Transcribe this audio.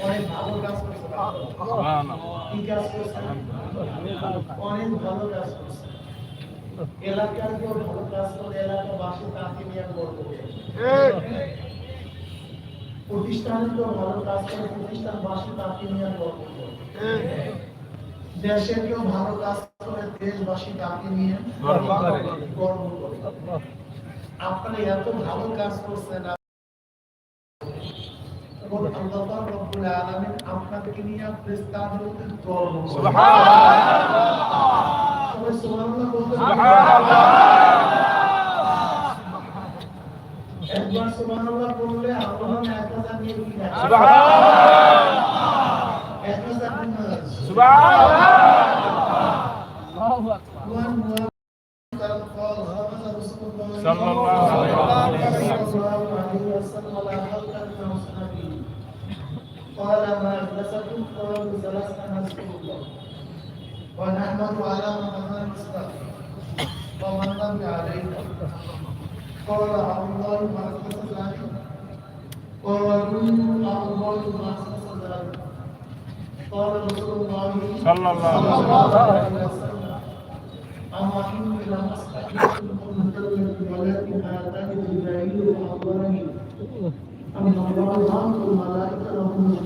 অনেক ভালো কাজ করছে। কি কাজ করছে? অনেক ভালো কাজ করছে। এলাকার কেউ ভালো কাজ করে এলাকাবাসী তাকে নিয়ে গর্ব করে কেউ ভালো কাজ করে প্রতিষ্ঠানবাসী তাকে নিয়ে গর্ব করে দেশে কেউ ভালো কাজ করে দেশবাসী তাকে নিয়ে। গর্ব করে। আপনারা এত ভালো কাজ করছেন এবং আল্লাহ পাক রব্বুল আলামিন আপনাদেরকে নিয়ে প্রস্তাবের উপর গর্ব করে সবাই সুবহানাল্লাহ বলতে একবার সুবহানাল্লাহ বললে আল্লাহ এক হাজার নিয়ে কি এক صلى الله عليه وسلم قال ما أجلسكم قالوا جلسنا نذكر الله ونحمد على محمد ومن لم علينا قال الله ما أجلس قالوا الله ما أجلس قال رسول الله صلى الله عليه وسلم أما إني لم أستحي المتكلم ولكن آتاني جبريل وأخبرني أن الله الملائكة لهم